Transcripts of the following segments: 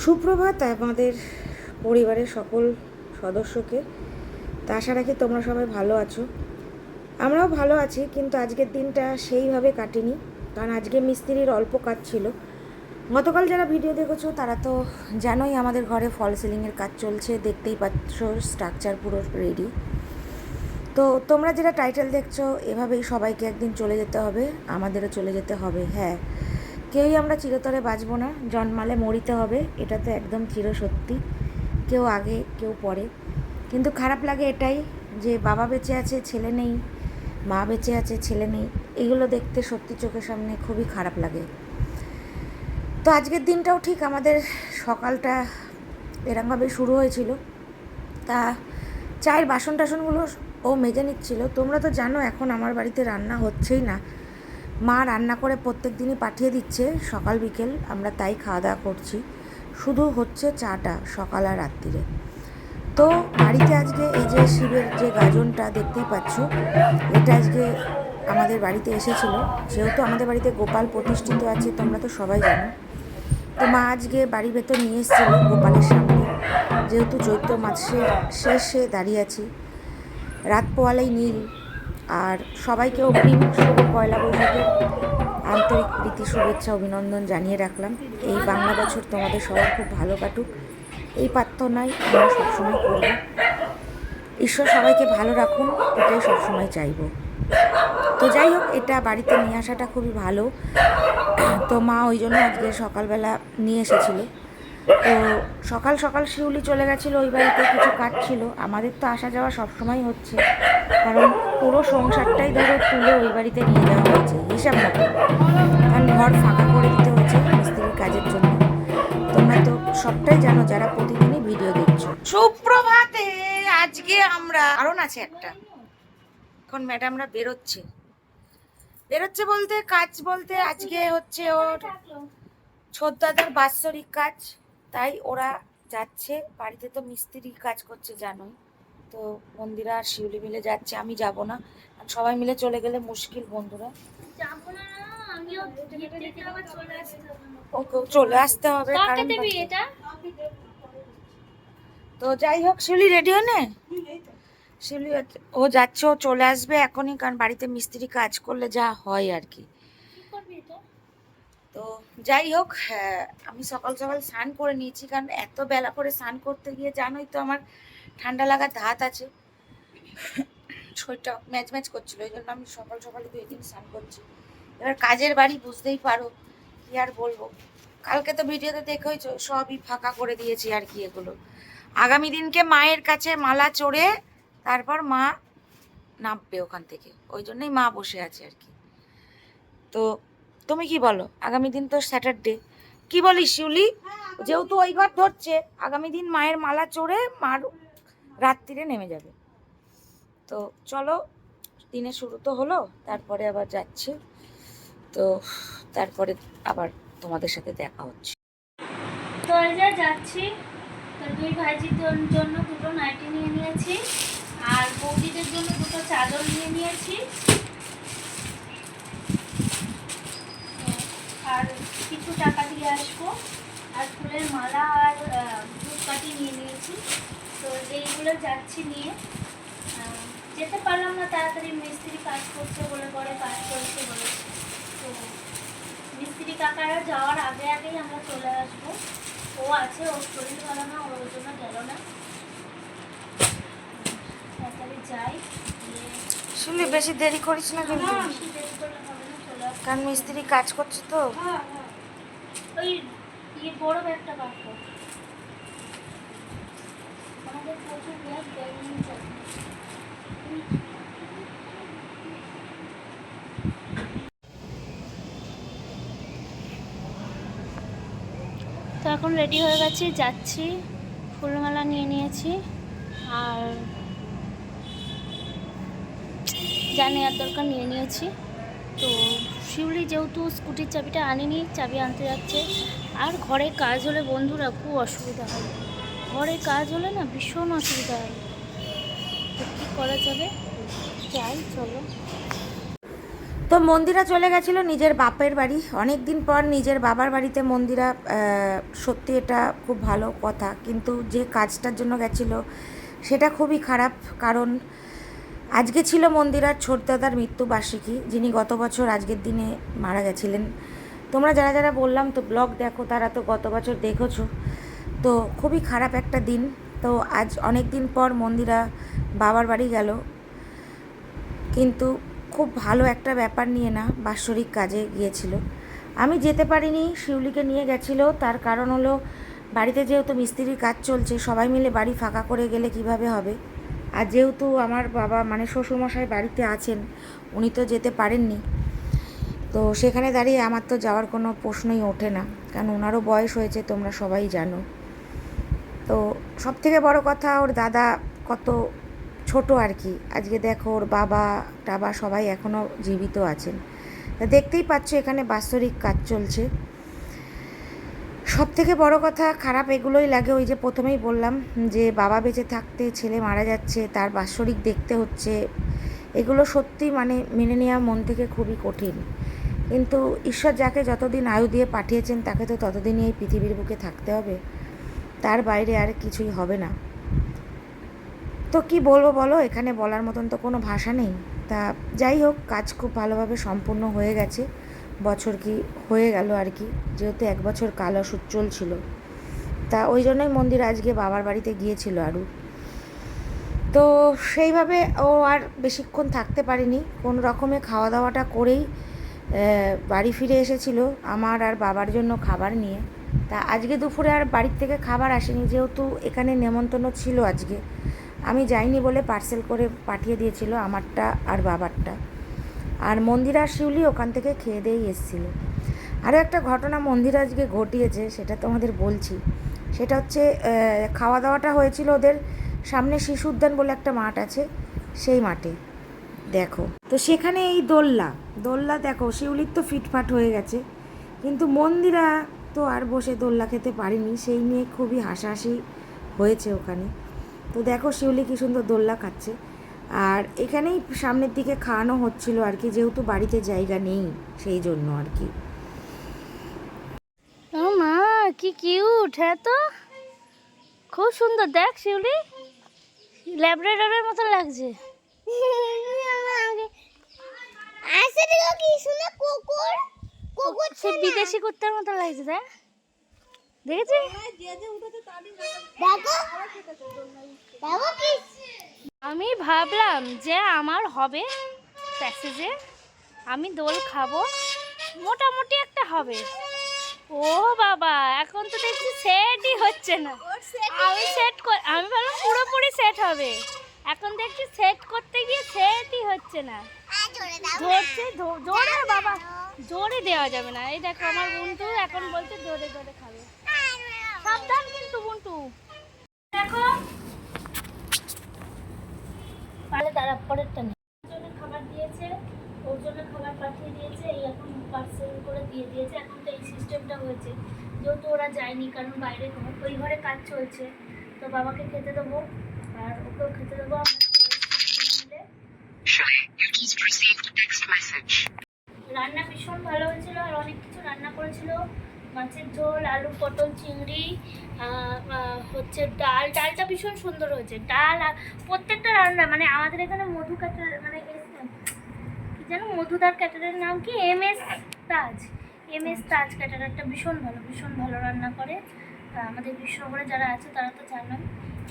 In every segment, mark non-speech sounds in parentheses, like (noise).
সুপ্রভাত আমাদের পরিবারের সকল সদস্যকে। তা আশা রাখি তোমরা সবাই ভালো আছো। আমরাও ভালো আছি, কিন্তু আজকের দিনটা সেইভাবে কাটেনি, কারণ আজকে মিস্ত্রির অল্প কাজ ছিল। গতকাল যারা ভিডিও দেখেছ, তারা তো জানোই আমাদের ঘরে ফল সিলিংয়ের কাজ চলছে, দেখতেই পাচ্ছ স্ট্রাকচার পুরো রেডি। তো তোমরা যেটা টাইটেল দেখছ, এভাবেই সবাইকে একদিন চলে যেতে হবে, আমাদেরও চলে যেতে হবে হ্যাঁ। কেউই আমরা চিরতরে বাঁচবো না, জন্মালে মরিতে হবে এটা তো একদম চির সত্যি কেউ আগে, কেউ পরে। কিন্তু খারাপ লাগে এটাই যে বাবা বেঁচে আছে, ছেলে নেই, মা বেঁচে আছে, ছেলে নেই, এগুলো দেখতে সত্যি চোখের সামনে খুবই খারাপ লাগে। তো আজকের দিনটাও ঠিক আমাদের সকালটা এরমভাবে শুরু হয়েছিল। তা চায়ের বাসন টাসনগুলো ও মেজে নিচ্ছিল। তোমরা তো জানো এখন আমার বাড়িতে রান্না হচ্ছেই না। মা রান্না করে প্রত্যেক দিনই পাঠিয়ে দিচ্ছে, সকাল, বিকেল আমরা তাই খাওয়া দাওয়া করছি। শুধু হচ্ছে চাটা সকাল আর রাত্রিরে। তো বাড়িতে আজকে এই যে শিবের যে গাজনটা দেখতেই পাচ্ছ, এটা আজকে আমাদের বাড়িতে এসেছিল। যেহেতু আমাদের বাড়িতে গোপাল প্রতিষ্ঠিত আছে, তোমরা তো সবাই জানো। তো মা আজকে বাড়ি ভেতর নিয়ে এসেছিল গোপালের সামনে। যেহেতু চৈত্র মাসে শেষে দাঁড়িয়ে আছি। রাত পোয়ালেই নীল। আর সবাইকে অগ্রিম শুভ পয়লা বৈশাখের আন্তরিক প্রীতি, শুভেচ্ছা, অভিনন্দন জানিয়ে রাখলাম। এই বাংলা বছর তোমাদের সবার খুব ভালো কাটুক। এই প্রার্থনাই আমরা সবসময় করব। ঈশ্বর সবাইকে ভালো রাখুন, এটাই সবসময় চাইব। তো যাই হোক, এটা বাড়িতে নিয়ে আসাটা খুবই ভালো। তো মা ওই জন্য আজকে সকালবেলা নিয়ে এসেছিল। তো সকাল সকাল শিউলি চলে গেছিল, ওই বাড়িতে কিছু কাজ ছিল আমাদের তো আসা যাওয়া সবসময় হচ্ছে। কারণ পুরো সংসারটাই ধরো তুলে ওই বাড়িতে নিয়ে যাওয়া হয়েছে, হিসাব মতো কারণ ঘর ফাঁকা করে দিতে হচ্ছে মিস্ত্রির কাজের জন্য। তোমরা তো সবটাই জানো, যারা প্রতিদিনই ভিডিও দেখছ। সুপ্রভাতে আজকে আমরা কারণ আছে একটা। এখন ম্যাডামরা বেরোচ্ছে। বেরোচ্ছে বলতে, কাজ বলতে আজকে হচ্ছে ওর ছোদ্দাদের বাৎসরিক কাজ। তাই ওরা যাচ্ছে বাড়িতে তো মিস্ত্রি কাজ করছে জানোই। তো মন্দিরা আর শিউলি মিলে যাচ্ছে আমি যাব না। আর সবাই মিলে চলে গেলে মুশকিল বন্ধুরা। আবার চলে আসতে হবে। কারণ তো যাই হোক শিউলি রেডি নে শিউলি ও যাচ্ছে ও চলে আসবে এখনই কারণ বাড়িতে মিস্ত্রি কাজ করলে যা হয় আর কি। তো যাই হোক হ্যাঁ, আমি সকাল সকাল স্নান করে নিয়েছি কারণ এত বেলা করে স্নান করতে গিয়ে জানোই তো আমার ঠান্ডা লাগার ধাত আছে। শরীরটা ম্যাচ ম্যাচ করছিল ওই জন্য আমি সকাল সকালে দুই দিন স্নান করছি। এবার কাজের বাড়ি বুঝতেই পারো কি আর বলব। কালকে তো ভিডিওতে দেখেইছো সবই ফাঁকা করে দিয়েছি আর কি এগুলো। আগামী দিনকে মায়ের কাছে মালা চড়ে তারপর মা নামবে ওখান থেকে ওই জন্যই মা বসে আছে আর কি। তো তুমি কি বলো? আগামী দিন তো স্যাটারডে কি বলিস, শিউলি? যেহেতু ওই ঘর ধরছে, আগামী দিন মায়ের মালা চড়ে মার রাত্রিরে নেমে যাবে। তো চলো, দিনের শুরু তো হলো, তারপরে আবার যাচ্ছে। তো তারপরে আবার তোমাদের সাথে দেখা হচ্ছে। তো যাচ্ছি। দুই ভাইজির জন্য দুটো নাইটি নিয়ে নিয়েছি, আর বৌদিদের জন্য দুটো চাদর নিয়ে নিয়েছি তো আর কিছু টাকা দিয়ে আসব আর ফুলের মালা আর ধূপকাঠি নিয়ে নিয়েছি। তো এইগুলো যাচ্ছি নিয়ে যেতে পারলাম না তাড়াতাড়ি মিস্ত্রি কাজ করছে বলে পরে কাজ করছে বলে। তো মিস্ত্রি কাকারা যাওয়ার আগে আগেই আমরা চলে আসব। ও আছে ওর শরীর ভালো না ওর জন্য গেল না। তাড়াতাড়ি যাই শিউলি বেশি দেরি করিস না কিন্তু। কারণ মিস্ত্রি কাজ করছে তো। ওই ইয়ে বড় বার কর। আমাদের প্রচুর তো এখন রেডি হয়ে গেছি, যাচ্ছি। ফুলমালা নিয়ে নিয়েছি। আর যা নেওয়ার দরকার নিয়ে নিয়েছি। তো শিউলি যেহেতু স্কুটির চাবিটা আনেনি, চাবি আনতে যাচ্ছে। আর ঘরে কাজ হলে বন্ধুরা খুব অসুবিধা হয়। ঘরে কাজ হলে না ভীষণ অসুবিধা হয়। কী করা যাবে? যাই, চলো। তো মন্দিরা চলে গেছিল নিজের বাপের বাড়ি। অনেক দিন পর নিজের বাবার বাড়িতে মন্দিরা সত্যি এটা খুব ভালো কথা। কিন্তু যে কাজটার জন্য গেছিল সেটা খুবই খারাপ কারণ আজকে ছিল মন্দিরার ছোট দাদার মৃত্যুবার্ষিকী, যিনি গত বছর আজকের দিনে মারা গেছিলেন। তোমরা যারা যারা বললাম তো ব্লগ দেখো, তারা তো গত বছর দেখেছ। তো খুবই খারাপ একটা দিন। তো আজ অনেক দিন পর মন্দিরা বাবার বাড়ি গেল। কিন্তু খুব ভালো একটা ব্যাপার নিয়ে না বাৎসরিক কাজে গিয়েছিল। আমি যেতে পারিনি, শিউলিকে নিয়ে গেছিল। তার কারণ হলো, বাড়িতে যেহেতু মিস্ত্রির কাজ চলছে, সবাই মিলে বাড়ি ফাঁকা করে গেলে কীভাবে হবে? আর যেহেতু আমার বাবা মানে শ্বশুরমশাই বাড়িতে আছেন, উনি তো যেতে পারেননি। তো সেখানে দাঁড়িয়ে আমার তো যাওয়ার কোনো প্রশ্নই ওঠে না। কারণ ওনারও বয়স হয়েছে, তোমরা সবাই জানো। তো সব থেকে বড় কথা, ওর দাদা কত ছোট আর কি। আজকে দেখো, ওর বাবা, টাবা সবাই এখনও জীবিত আছেন। তা দেখতেই পাচ্ছ, এখানে বাৎসরিক কাজ চলছে। সব থেকে বড় কথা, খারাপ এগুলোই লাগে ওই যে প্রথমেই বললাম, যে বাবা বেঁচে থাকতে, ছেলে মারা যাচ্ছে, তার বাৎসরিক দেখতে হচ্ছে। এগুলো সত্যি মানে মেনে নেওয়া মন থেকে খুবই কঠিন। কিন্তু ঈশ্বর যাকে যতদিন আয়ু দিয়ে পাঠিয়েছেন, তাকে তো ততদিনই এই পৃথিবীর বুকে থাকতে হবে। তার বাইরে আর কিছুই হবে না। তো কি বলব বলো, এখানে বলার মতন তো কোনো ভাষা নেই। তা যাই হোক, কাজ খুব ভালোভাবে সম্পূর্ণ হয়ে গেছে। বছর কি হয়ে গেল আর কি, যেহেতু এক বছর কাল অসুখ চলছিল। তা ওই জন্যই মন্দির আজকে বাবার বাড়িতে গিয়েছিল আরু। তো সেইভাবে ও আর বেশিক্ষণ থাকতে পারেনি। কোনো রকমে খাওয়া দাওয়াটা করেই বাড়ি ফিরে এসেছিল আমার আর বাবার জন্য খাবার নিয়ে। তা আজকে দুপুরে আর বাড়ির থেকে খাবার আসেনি, যেহেতু এখানে নেমন্তন্ন ছিল আজকে। আমি যাইনি বলে পার্সেল করে পাঠিয়ে দিয়েছিল আমারটা আর বাবারটা। আর মন্দির আর শিউলি ওখান থেকে খেয়ে দিয়েই এসেছিল। আরও একটা ঘটনা মন্দির আজকে ঘটিয়েছে, সেটা তোমাদের বলছি। সেটা হচ্ছে খাওয়া দাওয়াটা হয়েছিল ওদের সামনে শিশু উদ্যান বলে একটা মাঠ আছে, সেই মাঠে। দেখো। তো সেখানে এই দোল্লা দোল্লা দেখো শিউলির তো ফিটফাট হয়ে গেছে। কিন্তু মন্দিরা তো আর বসে দোল্লা খেতে পারিনি সেই নিয়ে খুবই হাসাহাসি হয়েছে ওখানে। তো দেখো শিউলি কি সুন্দর দোল্লা খাচ্ছে। আর এখানেই সামনের দিকে খাওয়ানো হচ্ছিল আর কি যেহেতু বাড়িতে জায়গা নেই সেই জন্য আর কি। ও মা কি কিউট হ্যাঁ তো? খুব সুন্দর দেখ শিউলি। ল্যাবরেটরের মতো লাগছে। (laughs) সে বিদেশি কুত্তার মতো লাগছে দেখ। দেখেছি আমি ভাবলাম যে আমার হবে প্যাসেজে আমি দোল খাব মোটামুটি একটা হবে। ও বাবা এখন তো দেখছি সেটই হচ্ছে না। আমি সেট আমি ভাবলাম পুরোপুরি সেট হবে। এখন দেখছি সেট করতে গিয়ে সেটই হচ্ছে না। ধরছে জোরে বাবা। জোরে দেওয়া যাবে না। এই দেখো আমার বুন্টু এখন বলছে জোরে জোরে খাবে। সাবধান কিন্তু বুন্টু দেখো। পালে দাঁড়া পরেরটা জন্য খাবার দিয়েছে ওর জন্য খাবার পাঠিয়ে দিয়েছে এই এখন পার্সেল করে দিয়ে দিয়েছে। এখন তো এই সিস্টেমটা হয়েছে। যেহেতু ওরা যায়নি কারণ বাইরে ওই ঘরে কাজ চলছে। তো বাবাকে খেতে দেবো আর ওকেও খেতে দেবো। পটল চিংড়ি হচ্ছে ডাল, ডালটা ভীষণ সুন্দর হয়েছে। ডাল আর প্রত্যেকটা রান্না মানে আমাদের এখানে মধু ক্যাটার মানে কি যেন মধুদার ক্যাটারের নাম কি? M S Taj. M S Taj ক্যাটারারটা ভীষণ ভালো ভীষণ ভালো রান্না করে। আমাদের বিশ্বগড়ে যারা আছে, তারা তো জানেন।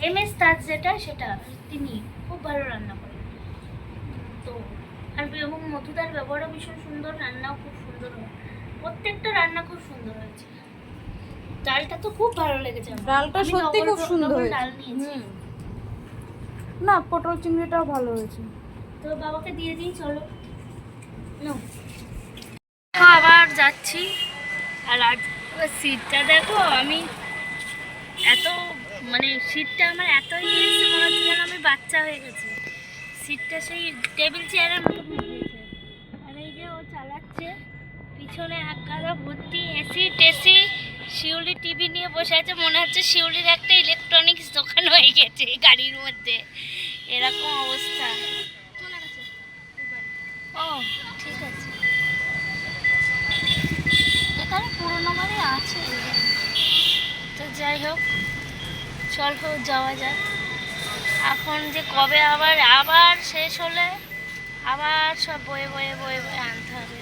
এম এস তাজ যেটা, সেটা তিনি খুব ভালো রান্না করে তো, আর এবং মধুদার ব্যবহারও ভীষণ সুন্দর, রান্নাও খুব সুন্দর হয়। প্রত্যেকটা রান্না খুব সুন্দর হয়েছে। ডালটা তো খুব ভালো লেগেছে। ডালটা সত্যি খুব সুন্দর। ডাল নিয়েছি। না পটল চিংড়িটাও ভালো হয়েছে তো বাবাকে দিয়ে দিই চলো। তো আবার যাচ্ছি আর আজ সিটটা দেখো আমি এত মানে সিটটা আমার এত ইয়ে এসেছে মনে হচ্ছে যেন আমি বাচ্চা হয়ে গেছি সিটটা সেই টেবিল চেয়ারের মতো ঘুরিয়েছে আর এই যে ও চালাচ্ছে পিছনে এক গাদা ভর্তি এসি টেসি শিউলি টিভি নিয়ে বসে আছে মনে হচ্ছে শিউলির একটা ইলেকট্রনিক্স দোকান হয়ে গেছে গাড়ির মধ্যে। এরকম অবস্থা। ও ঠিক আছে। এখানে পুরোনো বাড়ি আছে। তো যাই হোক চল হোক যাওয়া যাক। এখন যে কবে আবার আবার শেষ হলে আবার সব বয়ে বয়ে বয়ে বয়ে আনতে হবে।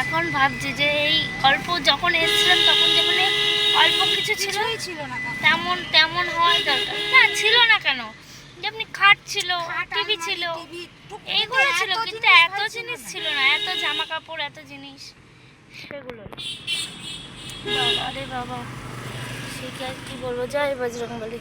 এখন ভাবছি যে এই অল্প যখন এসেছিলাম তখন যখন অল্প কিছু ছিল ছিল না তেমন তেমন হওয়ার দরকার। না ছিল না কেন? যেমনি খাট ছিল টিভি ছিল এইগুলো ছিল কিন্তু এত জিনিস ছিল না এত জামা কাপড় এত জিনিস। সেগুলো বাবা রে বাবা সে কি আর কি বলব? জয় বজরং বলি